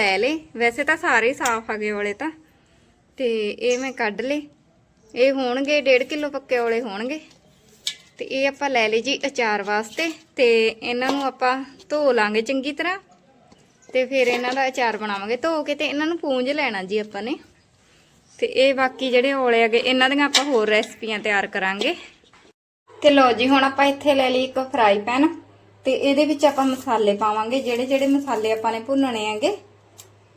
ਲੈ ਲਏ। ਵੈਸੇ ਤਾਂ ਸਾਰੇ ਸਾਫ਼ ਆ ਗਏ ਔਲੇ ਤਾਂ। ਤੇ ਇਹ ਮੈਂ ਕੱਢ ਲਏ। ਇਹ ਹੋਣਗੇ 1.5 ਕਿਲੋ ਪੱਕੇ ਔਲੇ ਹੋਣਗੇ। ਤੇ ਇਹ ਆਪਾਂ ਲੈ ਲਈ ਜੀ ਅਚਾਰ ਵਾਸਤੇ। ਤੇ ਇਹਨਾਂ ਨੂੰ ਆਪਾਂ ਧੋ ਲਾਂਗੇ ਚੰਗੀ ਤਰ੍ਹਾਂ। ਤੇ ਫਿਰ ਇਹਨਾਂ ਦਾ ਅਚਾਰ ਬਣਾਵਾਂਗੇ। ਧੋ ਕੇ ਤੇ ਇਹਨਾਂ ਨੂੰ ਪੂੰਝ ਲੈਣਾ ਜੀ ਆਪਾਂ ਨੇ। ਤੇ ਇਹ ਬਾਕੀ ਜਿਹੜੇ ਔਲੇ ਹੈਗੇ, ਇਹਨਾਂ ਦੀਆਂ ਆਪਾਂ ਹੋਰ ਰੈਸਪੀਆਂ ਤਿਆਰ ਕਰਾਂਗੇ। ਤੇ ਲੋ ਜੀ, ਹੁਣ ਆਪਾਂ ਇੱਥੇ ਲੈ ਲਈ ਇੱਕ ਫਰਾਈ ਪੈਨ ਤੇ ਇਹਦੇ ਵਿੱਚ ਆਪਾਂ ਮਸਾਲੇ ਪਾਵਾਂਗੇ। ਜਿਹੜੇ ਜਿਹੜੇ ਮਸਾਲੇ ਆਪਾਂ ਨੇ ਭੁੰਨਣੇ ਹੈਗੇ।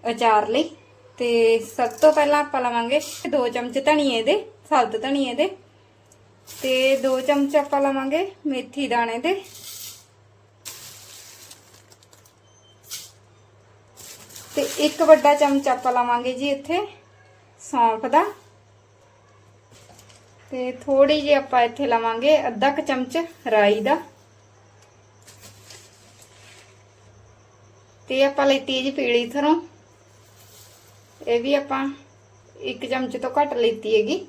ਅਚਾਰ ਲਈ। ਤੇ ਸਭ ਤੋਂ ਪਹਿਲਾਂ ਆਪਾਂ ਲਵਾਂਗੇ 2 ਚਮਚ ਧਨੀਏ ਦੇ ਸਬਜ਼ ਧਨੀਏ ਦੇ। ਤੇ 2 ਚਮਚ ਆਪਾਂ ਲਵਾਂਗੇ ਮੇਥੀ ਦਾਣੇ ਦੇ। ਤੇ ਇੱਕ ਵੱਡਾ ਚਮਚ ਆਪਾਂ ਲਵਾਂਗੇ ਜੀ ਇੱਥੇ ਸੌਂਫ ਦਾ। ਤੇ ਥੋੜੀ ਜਿਹੀ ਆਪਾਂ ਇੱਥੇ ਲਵਾਂਗੇ ਅੱਧਾ ਕ ਚਮਚ ਰਾਈ ਦਾ। ਤੇ ਆਪਾਂ ਲਈ ਤੇਜ ਪੀਲੀ ਥਰੋਂ ਇਹ ਵੀ ਆਪਾਂ ਇੱਕ ਚਮਚ ਤੋਂ ਘੱਟ ਲਈਤੀ ਹੈਗੀ।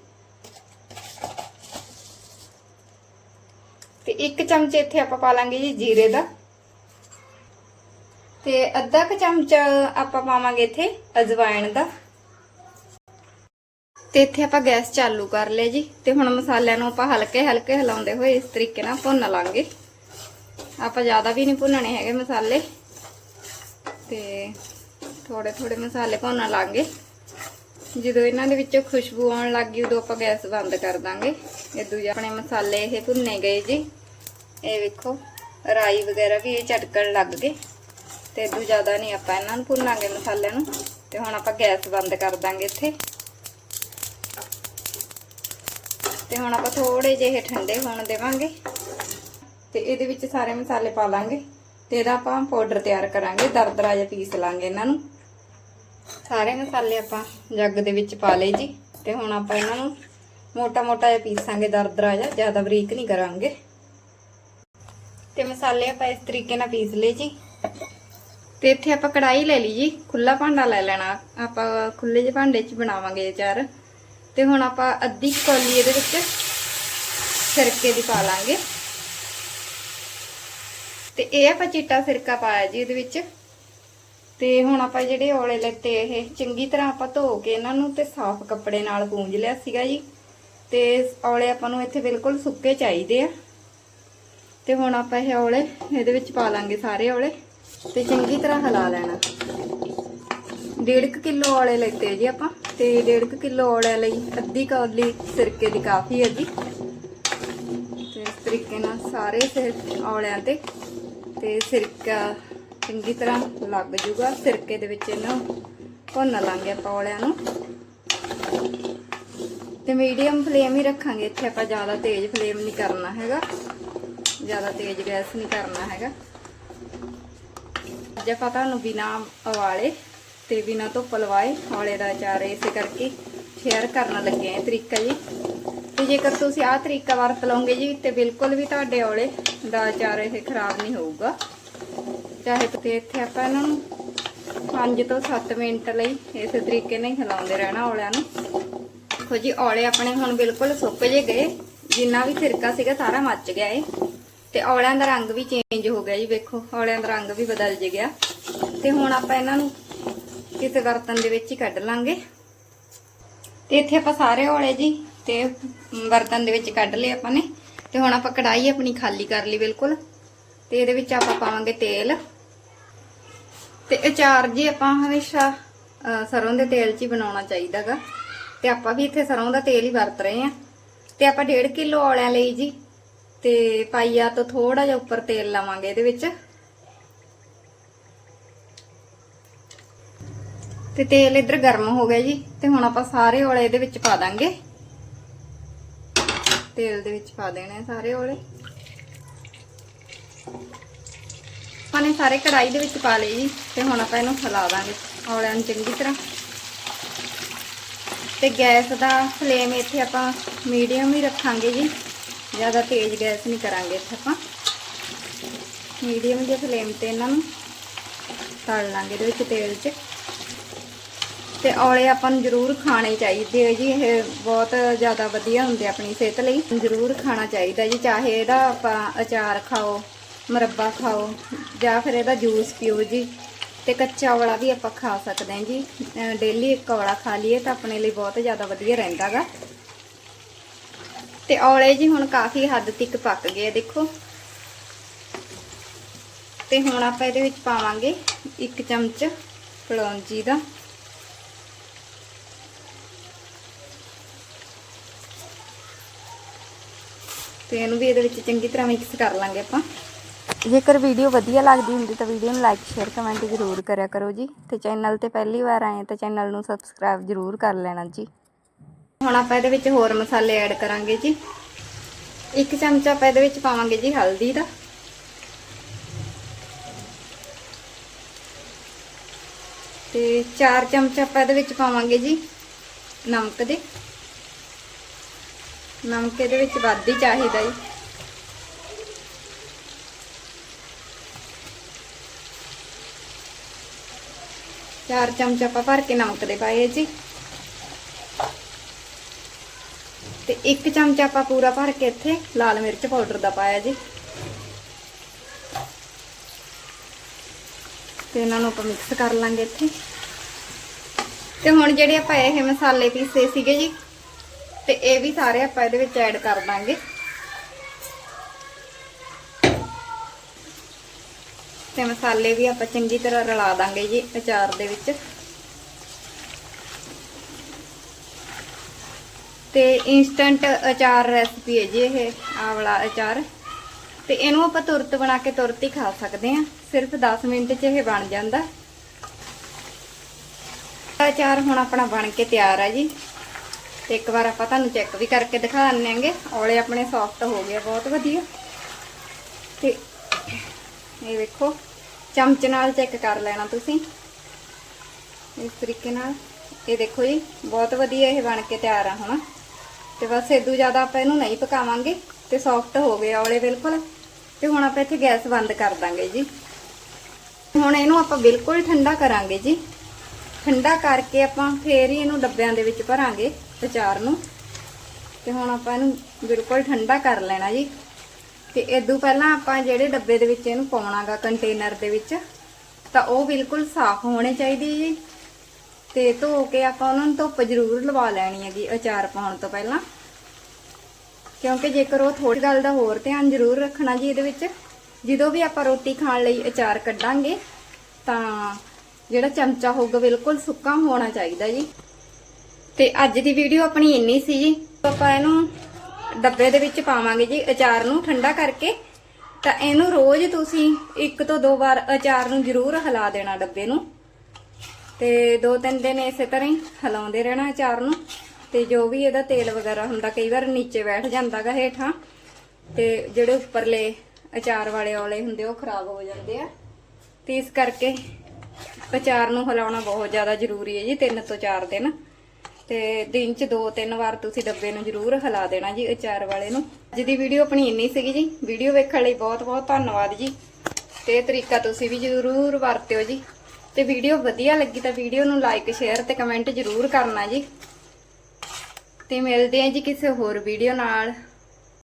ਤੇ ਇੱਕ ਚਮਚ ਇੱਥੇ ਆਪਾਂ ਪਾ ਲਾਂਗੇ ਜੀ ਜੀਰੇ ਦਾ। ਤੇ ਅੱਧਾ ਕ ਚਮਚ ਆਪਾਂ ਪਾਵਾਂਗੇ ਇੱਥੇ ਅਜਵਾਇਣ ਦਾ। ਤੇ ਇੱਥੇ ਆਪਾਂ ਗੈਸ ਚਾਲੂ ਕਰ ਲਿਆ ਜੀ। ਤੇ ਹੁਣ ਮਸਾਲਿਆਂ ਨੂੰ ਆਪਾਂ ਹਲਕੇ ਹਲਕੇ ਹਿਲਾਉਂਦੇ ਹੋਏ ਇਸ ਤਰੀਕੇ ਨਾਲ ਭੁੰਨ ਲਾਂਗੇ। ਆਪਾਂ ਜ਼ਿਆਦਾ ਵੀ ਨਹੀਂ ਭੁੰਨਣੇ ਹੈਗੇ ਮਸਾਲੇ। ਤੇ ਥੋੜੇ ਥੋੜੇ ਮਸਾਲੇ ਭੁੰਨ ਲਾਂਗੇ। ਜਦੋਂ ਇਹਨਾਂ ਦੇ ਵਿੱਚੋਂ ਖੁਸ਼ਬੂ ਆਉਣ ਲੱਗ ਗਈ, ਉਦੋਂ ਆਪਾਂ ਗੈਸ ਬੰਦ ਕਰ ਦਾਂਗੇ। ਇਹ ਦੂਜੇ ਆਪਣੇ ਮਸਾਲੇ ਇਹ ਭੁੰਨੇ ਗਏ ਜੀ। ਇਹ ਵੇਖੋ, ਰਾਈ ਵਗੈਰਾ ਵੀ ਇਹ ਝਟਕਣ ਲੱਗ ਗਏ। ਤੇ ਦੂ ਜ਼ਿਆਦਾ ਨਹੀਂ ਆਪਾਂ ਇਹਨਾਂ ਨੂੰ ਭੁੰਨਾਂਗੇ ਮਸਾਲਿਆਂ ਨੂੰ। ਤੇ ਹੁਣ ਆਪਾਂ ਗੈਸ ਬੰਦ ਕਰ ਦਾਂਗੇ ਇੱਥੇ। ਤੇ ਹੁਣ ਆਪਾਂ ਥੋੜੇ ਜਿਹੇ ਠੰਡੇ ਹੋਣ ਦੇਵਾਂਗੇ। ਤੇ ਇਹਦੇ ਵਿੱਚ ਸਾਰੇ ਮਸਾਲੇ ਪਾ ਲਾਂਗੇ। ਤੇ ਇਹਦਾ ਆਪਾਂ ਪਾਊਡਰ ਤਿਆਰ ਕਰਾਂਗੇ। ਦਰਦਰਾ ਜਿਹਾ ਪੀਸ ਲਾਂਗੇ ਇਹਨਾਂ ਨੂੰ। ਸਾਰੇ ਮਸਾਲੇ ਆਪਾਂ ਜੱਗ ਦੇ ਵਿੱਚ ਪਾ ਲਏ ਜੀ। ਤੇ ਹੁਣ ਆਪਾਂ ਇਹਨਾਂ ਨੂੰ ਮੋਟਾ ਮੋਟਾ ਜਿਹਾ ਪੀਸਾਂਗੇ ਦਰਦਰਾ ਜਿਹਾ ਜ਼ਿਆਦਾ ਬਰੀਕ ਨਹੀਂ ਕਰਾਂਗੇ। ਤੇ ਮਸਾਲੇ ਆਪਾਂ ਇਸ ਤਰੀਕੇ ਨਾਲ ਪੀਸ ਲਏ ਜੀ। ਤੇ ਇੱਥੇ ਆਪਾਂ ਕੜਾਈ ਲੈ ਲਈ ਜੀ ਖੁੱਲਾ ਭਾਂਡਾ ਲੈ ਲੈਣਾ। ਆਪਾਂ ਖੁੱਲੇ ਜਿਹੇ ਭਾਂਡੇ 'ਚ ਬਣਾਵਾਂਗੇ ਅਚਾਰ। ਤੇ ਹੁਣ ਆਪਾਂ ਅੱਧੀ ਕੌਲੀ ਇਹਦੇ ਵਿੱਚ ਸਿਰਕੇ ਦੀ ਪਾ ਲਾਂਗੇ। ਤੇ ਇਹ ਆਪਾਂ ਚਿੱਟਾ ਸਿਰਕਾ ਪਾਇਆ ਜੀ ਇਹਦੇ ਵਿੱਚ। ਤੇ ਹੁਣ ਆਪਾਂ ਜਿਹੜੇ ਔਲੇ ਲੈਤੇ ਇਹ, ਚੰਗੀ ਤਰ੍ਹਾਂ ਆਪਾਂ ਧੋ ਕੇ ਇਹਨਾਂ ਨੂੰ ਤੇ ਸਾਫ਼ ਕੱਪੜੇ ਨਾਲ ਪੂੰਝ ਲਿਆ ਸੀਗਾ ਜੀ। ਤੇ ਔਲੇ ਆਪਾਂ ਨੂੰ ਇੱਥੇ ਬਿਲਕੁਲ ਸੁੱਕੇ ਚਾਹੀਦੇ ਆ। ਤੇ ਹੁਣ ਆਪਾਂ ਇਹ ਔਲੇ, ਇਹਦੇ ਵਿੱਚ ਪਾ ਲਾਂਗੇ ਸਾਰੇ ਔਲੇ ਤੇ ਚੰਗੀ ਤਰ੍ਹਾਂ ਹਿਲਾ ਲੈਣਾ। 1.5 ਕਿਲੋ ਔਲੇ ਲੈਤੇ ਜੀ ਆਪਾਂ ਤੇ 1.5 ਕਿਲੋ ਔਲੇ ਲਈ ਅੱਧੀ ਕੌਲੀ ਸਿਰਕੇ ਦੀ ਕਾਫੀ ਹੈ ਜੀ। ਤੇ ਇਸ ਤਰੀਕੇ ਨਾਲ ਸਾਰੇ ਸਿਰ ਔਲਿਆਂ ਤੇ ਤੇ ਸਿਰਕਾ ਚੰਗੀ ਤਰ੍ਹਾਂ ਲੱਗ ਜੂਗਾ, ਸਿਰਕੇ ਦੇ ਵਿੱਚ ਇਹਨੂੰ ਭੁੰਨ ਲਾਂਗੇ ਆਪਾਂ ਔਲਿਆਂ ਨੂੰ। ਤੇ ਮੀਡੀਅਮ ਫਲੇਮ ਹੀ ਰੱਖਾਂਗੇ, ਇੱਥੇ ਆਪਾਂ ਜ਼ਿਆਦਾ ਤੇਜ਼ ਫਲੇਮ ਨਹੀਂ ਕਰਨਾ ਹੈਗਾ। ਜ਼ਿਆਦਾ ਤੇਜ਼ ਗੈਸ ਨਹੀਂ ਕਰਨਾ ਹੈਗਾ। ਜੇ ਆਪਾਂ ਤੁਹਾਨੂੰ ਬਿਨਾ ਉਬਾਲੇ ਤੇ ਬਿਨਾ ਧੁੱਪ ਲਵਾਏ ਔਲੇ ਦਾ ਅਚਾਰ ਇਸੇ ਕਰਕੇ ਸ਼ੇਅਰ ਕਰਨ ਲੱਗੇ ਆ ਤਰੀਕਾ ਜੀ। ਤੇ ਜੇਕਰ ਤੁਸੀਂ ਆਹ ਤਰੀਕਾ ਵਰਤ ਲਓਗੇ ਜੀ, ਤੇ ਬਿਲਕੁਲ ਵੀ ਤੁਹਾਡੇ ਔਲੇ ਦਾ ਅਚਾਰ ਇਹ ਖਰਾਬ ਨਹੀਂ ਹੋਊਗਾ। ਚਾਹੇ ਕਿਤੇ ਇੱਥੇ ਆਪਾਂ ਇਹਨਾਂ ਨੂੰ 5 ਤੋਂ 7 ਮਿੰਟ ਲਈ ਇਸੇ ਤਰੀਕੇ ਨਾਲ ਹੀ ਹਿਲਾਉਂਦੇ ਰਹਿਣਾ ਔਲਿਆਂ ਨੂੰ। ਦੇਖੋ ਜੀ, ਔਲੇ ਆਪਣੇ ਹੁਣ ਬਿਲਕੁਲ ਸੁੱਕ ਜੇ ਗਏ। ਜਿੰਨਾ ਵੀ ਸਿਰਕਾ ਸੀਗਾ ਸਾਰਾ ਮੱਚ ਗਿਆ ਏ। ਤੇ ਔਲਿਆਂ ਦਾ ਰੰਗ ਵੀ ਚੇਂਜ ਹੋ ਗਿਆ ਜੀ, ਵੇਖੋ, ਔਲਿਆਂ ਦਾ ਰੰਗ ਵੀ ਬਦਲ ਜੇ ਗਿਆ। ਤੇ ਹੁਣ ਆਪਾਂ ਇਹਨਾਂ ਨੂੰ ਕਿਸੇ ਬਰਤਨ ਦੇ ਵਿੱਚ ਹੀ ਕੱਢ ਲਾਂਗੇ। ਤੇ ਇੱਥੇ ਆਪਾਂ ਸਾਰੇ ਔਲੇ ਜੀ ਤੇ ਬਰਤਨ ਦੇ ਵਿੱਚ ਕੱਢ ਲਏ ਆਪਾਂ ਨੇ। ਤੇ ਹੁਣ ਆਪਾਂ ਕੜਾਈ ਆਪਣੀ ਖਾਲੀ ਕਰ ਲਈ ਬਿਲਕੁਲ। ਤੇ ਇਹਦੇ ਵਿੱਚ ਆਪਾਂ ਪਾਵਾਂਗੇ ਤੇਲ। ਤੇ ਅਚਾਰ ਜੀ ਆਪਾਂ ਹਮੇਸ਼ਾ ਅ, ਸਰੋਂ ਦੇ ਤੇਲ 'ਚ ਹੀ ਬਣਾਉਣਾ ਚਾਹੀਦਾਗਾ। ਤੇ ਆਪਾਂ ਵੀ ਇੱਥੇ ਸਰੋਂ ਦਾ ਤੇਲ ਹੀ ਵਰਤ ਰਹੇ ਆ ਤੇ ਆਪਾਂ 1.5 ਕਿਲੋ ਔਲਿਆਂ ਲਈ ਜੀ। ਤੇ ਪਾਈਆ ਤੋਂ ਥੋੜਾ ਜਿਹਾ ਉੱਪਰ ਤੇਲ ਲਾਵਾਂਗੇ ਇਹਦੇ ਵਿੱਚ। ਤੇ ਤੇਲ ਇੱਧਰ ਗਰਮ ਹੋ ਗਿਆ ਜੀ। ਤੇ ਹੁਣ ਆਪਾਂ ਸਾਰੇ ਔਲੇ ਇਹਦੇ ਵਿੱਚ ਪਾ ਦਾਂਗੇ। ਤੇਲ ਦੇ ਵਿੱਚ ਪਾ ਦੇਣੇ ਆ ਸਾਰੇ ਔਲੇ। ਆਪਾਂ ਨੇ ਸਾਰੇ ਕੜਾਈ ਦੇ ਵਿੱਚ ਪਾ ਲਏ ਜੀ ਤੇ ਹੁਣ ਆਪਾਂ ਇਹਨੂੰ ਹਿਲਾ ਦਾਂਗੇ ਔਲਿਆਂ ਨੂੰ ਚੰਗੀ ਤਰ੍ਹਾਂ। ਤੇ ਗੈਸ ਦਾ ਫਲੇਮ ਇੱਥੇ ਆਪਾਂ ਮੀਡੀਅਮ ਹੀ ਰੱਖਾਂਗੇ ਜੀ। ਜ਼ਿਆਦਾ ਤੇਜ਼ ਗੈਸ ਨਹੀਂ ਕਰਾਂਗੇ ਇੱਥੇ ਆਪਾਂ। ਮੀਡੀਅਮ ਜਿਹੇ ਫਲੇਮ ਤੇ ਇਹਨਾਂ ਨੂੰ ਤਲ ਲਾਂਗੇ ਇਹਦੇ ਵਿੱਚ ਤੇਲ 'ਚ। ਤੇ ਔਲੇ ਆਪਾਂ ਨੂੰ ਜ਼ਰੂਰ ਖਾਣੇ ਚਾਹੀਦੇ ਆ ਜੀ, ਇਹ ਬਹੁਤ ਜ਼ਿਆਦਾ ਵਧੀਆ ਹੁੰਦੇ ਆ ਆਪਣੀ ਸਿਹਤ ਲਈ। ਜ਼ਰੂਰ ਖਾਣਾ ਚਾਹੀਦਾ ਜੀ, ਚਾਹੇ ਇਹਦਾ ਆਪਾਂ ਅਚਾਰ ਖਾਓ ਮੁਰੱਬਾ ਖਾਓ ਜਾਂ ਫਿਰ ਇਹਦਾ ਜੂਸ ਪੀਓ ਜੀ। ਤੇ ਕੱਚਾ ਔਲਾ ਵੀ ਆਪਾਂ ਖਾ ਸਕਦੇ ਹਾਂ ਜੀ। ਡੇਲੀ ਇੱਕ ਔਲਾ ਖਾ ਲਈਏ ਤਾਂ ਆਪਣੇ ਲਈ ਬਹੁਤ ਜ਼ਿਆਦਾ ਵਧੀਆ ਰਹਿੰਦਾਗਾ ਤੇ ਔਲੇ ਜੀ ਹੁਣ ਕਾਫੀ ਹੱਦ ਤੱਕ ਪੱਕ ਗਏ ਦੇਖੋ। ਤੇ ਹੁਣ ਆਪਾਂ ਇਹਦੇ ਵਿੱਚ ਪਾਵਾਂਗੇ ਇੱਕ ਚਮਚ ਕਲੌਂਜੀ ਦਾ। ਤੇ ਇਹਨੂੰ ਵੀ ਇਹਦੇ ਵਿੱਚ ਚੰਗੀ ਤਰ੍ਹਾਂ ਮਿਕਸ ਕਰ ਲਾਂਗੇ ਆਪਾਂ। ਜੇਕਰ ਵੀਡੀਓ ਵਧੀਆ ਲੱਗਦੀ ਹੁੰਦੀ ਤਾਂ ਵੀਡੀਓ ਨੂੰ ਲਾਈਕ ਸ਼ੇਅਰ ਕਮੈਂਟ ਜ਼ਰੂਰ ਕਰਿਆ ਕਰੋ ਜੀ। ਤੇ ਚੈਨਲ ਤੇ ਪਹਿਲੀ ਵਾਰ ਆਏ ਤਾਂ ਚੈਨਲ ਨੂੰ ਸਬਸਕ੍ਰਾਈਬ ਜ਼ਰੂਰ ਕਰ ਲੈਣਾ ਜੀ। ਹੁਣ ਆਪਾਂ ਇਹਦੇ ਵਿੱਚ ਹੋਰ ਮਸਾਲੇ ਐਡ ਕਰਾਂਗੇ ਜੀ। ਇੱਕ ਚਮਚਾ ਆਪਾਂ ਇਹਦੇ ਵਿੱਚ ਪਾਵਾਂਗੇ ਜੀ ਹਲਦੀ ਦਾ। ਤੇ 4 ਚਮਚ ਆਪਾਂ ਇਹਦੇ ਵਿੱਚ ਪਾਵਾਂਗੇ ਜੀ ਨਮਕ ਦੇ। ਨਮਕ ਇਹਦੇ ਵਿੱਚ ਵੱਧ ਹੀ ਚਾਹੀਦਾ ਜੀ। ਚਾਰ ਚਮਚ ਆਪਾਂ ਭਰ ਕੇ ਨਮਕ ਦੇ ਪਾਏ ਜੀ ਤੇ ਇੱਕ ਚਮਚ ਆਪਾਂ ਪੂਰਾ ਭਰ ਕੇ ਇੱਥੇ ਲਾਲ ਮਿਰਚ ਪਾਊਡਰ ਦਾ ਪਾਇਆ ਜੀ ਤੇ ਇਹਨਾਂ ਨੂੰ ਆਪਾਂ ਮਿਕਸ ਕਰ ਲਾਂਗੇ ਇੱਥੇ ਤੇ ਹੁਣ ਜਿਹੜੇ ਆਪਾਂ ਇਹ ਮਸਾਲੇ ਪੀਸੇ ਸੀਗੇ ਜੀ ਤੇ ਇਹ ਵੀ ਸਾਰੇ ਆਪਾਂ ਇਹਦੇ ਵਿੱਚ ਐਡ ਕਰ ਦਾਂਗੇ ਤੇ ਮਸਾਲੇ ਵੀ ਆਪਾਂ ਚੰਗੀ ਤਰ੍ਹਾਂ ਰਲਾ ਦਾਂਗੇ ਜੀ ਅਚਾਰ ਦੇ ਵਿੱਚ। ਤੇ ਇਨਸਟੈਂਟ ਅਚਾਰ ਰੈਸਪੀ ਹੈ ਜੀ ਇਹ ਆਵਲਾ ਅਚਾਰ। ਤੇ ਇਹਨੂੰ ਆਪਾਂ ਤੁਰਤ ਬਣਾ ਕੇ ਤੁਰਤ ਹੀ ਖਾ ਸਕਦੇ ਹਾਂ, ਸਿਰਫ 10 ਮਿੰਟ 'ਚ ਇਹ ਬਣ ਜਾਂਦਾ। ਅਚਾਰ ਹੁਣ ਆਪਣਾ ਬਣ ਕੇ ਤਿਆਰ ਹੈ ਜੀ। ਤੇ ਇੱਕ ਵਾਰ ਆਪਾਂ ਤੁਹਾਨੂੰ ਚੈੱਕ ਵੀ ਕਰਕੇ ਦਿਖਾ ਦਿੰਨਾਂਗੇ ਔਲੇ ਆਪਣੇ ਸੌਫਟ ਹੋ ਗਏ ਬਹੁਤ ਵਧੀਆ। ਤੇ ਇਹ ਵੇਖੋ, ਚਮਚ ਨਾਲ ਚੈੱਕ ਕਰ ਲੈਣਾ ਤੁਸੀਂ। ਇਸ ਤਰੀਕੇ ਨਾਲ। ਇਹ ਦੇਖੋ ਜੀ, ਬਹੁਤ ਵਧੀਆ ਇਹ ਬਣ ਕੇ ਤਿਆਰ ਆ ਹੁਣ। ਤੇ ਬਸ ਇਦੋਂ ਜ਼ਿਆਦਾ ਆਪਾਂ ਇਹਨੂੰ ਨਹੀਂ ਪਕਾਵਾਂਗੇ ਤੇ ਸੌਫਟ ਹੋ ਗਏ ਔਲੇ ਬਿਲਕੁਲ। ਤੇ ਹੁਣ ਆਪਾਂ ਇੱਥੇ ਗੈਸ ਬੰਦ ਕਰ ਦਾਂਗੇ ਜੀ। ਹੁਣ ਇਹਨੂੰ ਆਪਾਂ ਬਿਲਕੁਲ ਠੰਡਾ ਕਰਾਂਗੇ ਜੀ। ਠੰਡਾ ਕਰਕੇ ਆਪਾਂ ਫੇਰ ਹੀ ਇਹਨੂੰ ਡੱਬਿਆਂ ਦੇ ਵਿੱਚ ਭਰਾਂਗੇ ਅਚਾਰ ਨੂੰ। ਤੇ ਹੁਣ ਆਪਾਂ ਇਹਨੂੰ ਬਿਲਕੁਲ ਠੰਡਾ ਕਰ ਲੈਣਾ ਜੀ। ਤੇ ਇਦੋਂ ਪਹਿਲਾਂ ਆਪਾਂ ਜਿਹੜੇ ਡੱਬੇ ਦੇ ਵਿੱਚ ਇਹਨੂੰ ਪਾਉਣਾਗਾ ਕੰਟੇਨਰ ਦੇ ਵਿੱਚ, ਤਾਂ ਉਹ ਬਿਲਕੁਲ ਸਾਫ਼ ਹੋਣੇ ਚਾਹੀਦੇ ਜੀ। ਤੇ ਧੋ ਕੇ ਆਪਾਂ ਉਹਨਾਂ ਨੂੰ ਧੁੱਪ ਜ਼ਰੂਰ ਲਵਾ ਲੈਣੀ ਹੈਗੀ, ਅਚਾਰ ਪਾਉਣ ਤੋਂ ਪਹਿਲਾਂ। ਕਿਉਂਕਿ ਜੇਕਰ ਉਹ ਥੋੜੀ ਗੱਲ ਦਾ ਹੋਰ ਧਿਆਨ ਜ਼ਰੂਰ ਰੱਖਣਾ ਜੀ ਇਹਦੇ ਵਿੱਚ, ਜਦੋਂ ਵੀ ਆਪਾਂ ਰੋਟੀ ਖਾਣ ਲਈ ਅਚਾਰ ਕੱਢਾਂਗੇ, ਤਾਂ ਜਿਹੜਾ ਚਮਚਾ ਹੋਊਗਾ ਬਿਲਕੁਲ ਸੁੱਕਾ ਹੋਣਾ ਚਾਹੀਦਾ ਜੀ। ਤੇ ਅੱਜ ਦੀ ਵੀਡੀਓ ਆਪਣੀ ਇੰਨੀ ਸੀ ਜੀ, ਆਪਾਂ ਇਹਨੂੰ ਡੱਬੇ ਦੇ ਵਿੱਚ ਪਾਵਾਂਗੇ ਜੀ, ਅਚਾਰ ਨੂੰ ਠੰਡਾ ਕਰਕੇ। ਤਾਂ ਇਹਨੂੰ ਰੋਜ਼ ਤੁਸੀਂ ਇੱਕ ਤੋਂ ਦੋ ਵਾਰ ਅਚਾਰ ਨੂੰ ਜ਼ਰੂਰ ਹਿਲਾ ਦੇਣਾ ਡੱਬੇ ਨੂੰ। ਤੇ ਦੋ ਤਿੰਨ ਦਿਨ ਇਸੇ ਤਰ੍ਹਾਂ ਹੀ ਹਿਲਾਉਂਦੇ ਰਹਿਣਾ ਅਚਾਰ ਨੂੰ। ਤੇ ਜੋ ਵੀ ਇਹਦਾ ਤੇਲ ਵਗੈਰਾ ਹੁੰਦਾ, ਕਈ ਵਾਰ ਨੀਚੇ ਬੈਠ ਜਾਂਦਾਗਾ ਹੇਠਾਂ। ਤੇ ਜਿਹੜੇ ਉੱਪਰਲੇ ਅਚਾਰ ਵਾਲੇ ਔਲੇ ਹੁੰਦੇ, ਉਹ ਖਰਾਬ ਹੋ ਜਾਂਦੇ ਆ। ਤੇ ਇਸ ਕਰਕੇ ਅਚਾਰ ਨੂੰ ਹਿਲਾਉਣਾ ਬਹੁਤ ਜ਼ਿਆਦਾ ਜ਼ਰੂਰੀ ਹੈ ਜੀ, ਤਿੰਨ ਤੋਂ ਚਾਰ ਦਿਨ। ਤੇ ਦਿਨ 'ਚ ਦੋ ਤਿੰਨ ਵਾਰ ਤੁਸੀਂ ਡੱਬੇ ਨੂੰ ਜ਼ਰੂਰ ਹਿਲਾ ਦੇਣਾ ਜੀ ਅਚਾਰ ਵਾਲੇ ਨੂੰ। ਅੱਜ ਦੀ ਵੀਡੀਓ ਆਪਣੀ ਇੰਨੀ ਸੀਗੀ ਜੀ। ਵੀਡੀਓ ਵੇਖਣ ਲਈ ਬਹੁਤ ਬਹੁਤ ਧੰਨਵਾਦ ਜੀ। ਤੇ ਇਹ ਤਰੀਕਾ ਤੁਸੀਂ ਵੀ ਜ਼ਰੂਰ ਵਰਤਿਓ ਜੀ। ਤੇ ਵੀਡੀਓ ਵਧੀਆ ਲੱਗੀ ਤਾਂ ਵੀਡੀਓ ਨੂੰ ਲਾਈਕ ਸ਼ੇਅਰ ਤੇ ਕਮੈਂਟ ਜ਼ਰੂਰ ਕਰਨਾ ਜੀ। ਤੇ ਮਿਲਦੇ ਆਂ ਜੀ ਕਿਸੇ ਹੋਰ ਵੀਡੀਓ ਨਾਲ।